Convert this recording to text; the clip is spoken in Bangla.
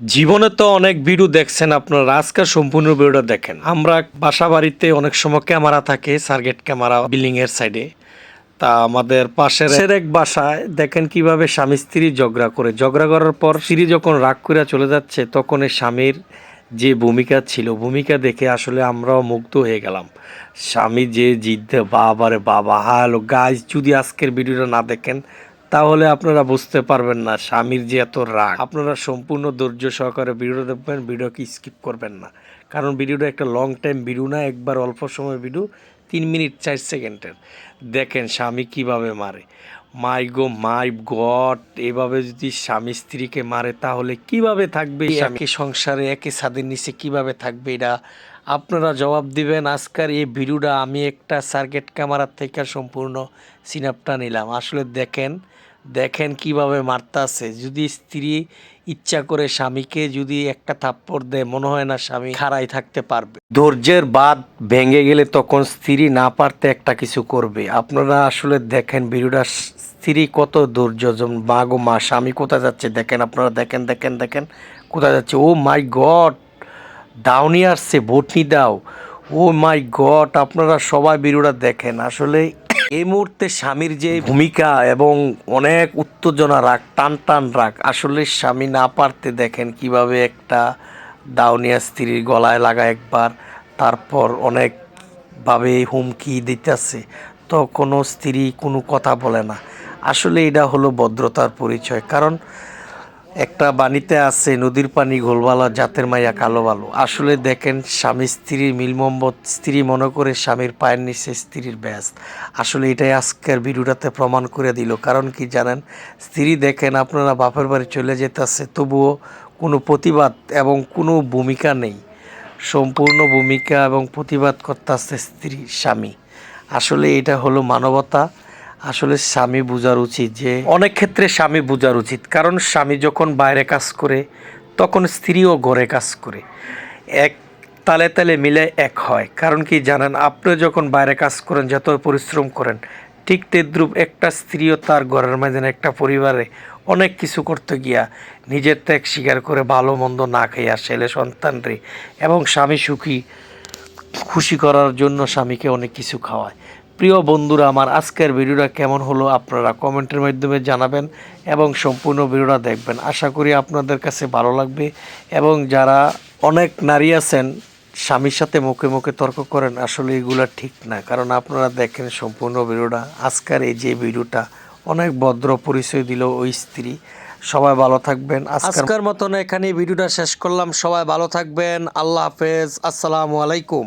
জীবনে তো অনেক ভিডিও দেখছেন আপনারা আজকের সম্পূর্ণ ভিডিওটা দেখেন। আমরা বাসা বাড়িতে অনেক সময় ক্যামেরা থাকে সার্গেট ক্যামেরা বিল্ডিং এর সাইডে। তা আমাদের পাশের এক বাসায় দেখেন কীভাবে স্বামী স্ত্রী ঝগড়া করে। ঝগড়া করার পর স্ত্রী যখন রাগ করে চলে যাচ্ছে, তখন এই স্বামীর যে ভূমিকা ছিল, ভূমিকা দেখে আসলে আমরাও মুগ্ধ হয়ে গেলাম। স্বামী যে জিদ্দে বাবারে বাবা হ্যালো গাইজ যদি আজকের ভিডিওটা না দেখেন তাহলে আপনারা বুঝতে পারবেন না স্বামীর যে এত রাগ। আপনারা সম্পূর্ণ ধৈর্য সহকারে ভিডিও দেখবেন, ভিডিওকে স্কিপ করবেন না। কারণ ভিডিওটা একটা লং টাইম ভিডিও না, একবার অল্প সময় ভিডিও তিন মিনিট চার সেকেন্ডের দেখেন স্বামী কীভাবে মারে। মাই গো মাই গড এভাবে যদি স্বামী স্ত্রীকে মারে তাহলে কীভাবে থাকবে একই সংসারে একই ছাদের নিচে কীভাবে থাকবে এটা আপনারা জবাব দিবেন আজকের এই ভিডিওটা আমি একটা সার্কেট ক্যামেরার থেকে সম্পূর্ণ সিনাপটা নিলাম। আসলে দেখেন দেখেন কীভাবে মারতাছে যদি স্ত্রী ইচ্ছা করে স্বামীকে যদি একটা থাপ্পড় দেয়, মনে হয় না স্বামী খাড়াই থাকতে পারবে। ধৈর্যের বাদ ভেঙে গেলে তখন স্ত্রী না পারতে একটা কিছু করবে। আপনারা আসলে দেখেন ভিডিওটা, স্ত্রী কত ধৈর্য মা গো, মা, স্বামী কোথায় যাচ্ছে? দেখেন আপনারা, দেখেন দেখেন দেখেন, কোথায় যাচ্ছে? ও মাই গড দাউনি আসছে, বটনি দাও। ও মাই গড, আপনারা সবাই ভিডিওটা দেখেন। আসলে এই মুহূর্তে স্বামীর যে ভূমিকা এবং অনেক উত্তেজনা রাগ, টান টান রাগ, আসলে স্বামী না পারতে দেখেন কীভাবে একটা দাউনিয়া স্ত্রীর গলায় লাগা একবার, তারপর অনেকভাবে হুমকি দিতেছে, তো কোনো স্ত্রী কোনো কথা বলে না। আসলে এটা হলো ভদ্রতার পরিচয়, কারণ একটা বাণীতে আছে, নদীর পানি গোলবালা, জাতের মাইয়া কালো ভালো আসলে দেখেন, স্বামী স্ত্রীর মিলমম্বত স্ত্রী মনে করে স্বামীর পায়ের নিচে স্ত্রীর ব্যাস আসলে এটাই আজকের ভিডিওটাতে প্রমাণ করে দিল। কারণ কি জানেন, স্ত্রী দেখেন, আপনারা বাপের বাড়ি চলে যেতেছে, তবুও কোনো প্রতিবাদ এবং কোনো ভূমিকা নেই। সম্পূর্ণ ভূমিকা এবং প্রতিবাদ করতে আসছে স্ত্রী, স্বামী। আসলে এটা হলো মানবতা। আসলে স্বামী বোঝার উচিত যে অনেক ক্ষেত্রে স্বামী বোঝার উচিত। কারণ স্বামী যখন বাইরে কাজ করে, তখন স্ত্রীও ঘরে কাজ করে। এক তালে তালে মিলে এক হয়। কারণ কি জানেন, আপনি যখন বাইরে কাজ করেন, যত পরিশ্রম করেন, ঠিক তেদ্রুপ একটা স্ত্রীও তার ঘরের মাঝে একটা পরিবারে অনেক কিছু করতে গিয়া নিজের ত্যাগ স্বীকার করে ভালো মন্দ না খাইয়া ছেলে সন্তানরে এবং স্বামী সুখী, খুশি করার জন্য স্বামীকে অনেক কিছু খাওয়ায়। প্রিয় বন্ধুরা, আমার আজকের ভিডিওটা কেমন হলো আপনারা কমেন্টের মাধ্যমে জানাবেন এবং সম্পূর্ণ ভিডিওটা দেখবেন। আশা করি আপনাদের কাছে ভালো লাগবে এবং যারা অনেক নারী আছেন, স্বামীর সাথে মুখে মুখে তর্ক করেন, আসলে এগুলো ঠিক না। কারণ আপনারা দেখেন সম্পূর্ণ ভিডিওটা, আজকের এই যে ভিডিওটা অনেক ভদ্র পরিচয় দিল ওই স্ত্রী। সবাই ভালো থাকবেন। আজকের মতন এখানে ভিডিওটা শেষ করলাম। সবাই ভালো থাকবেন। আল্লাহ হাফেজ। আসসালামু আলাইকুম।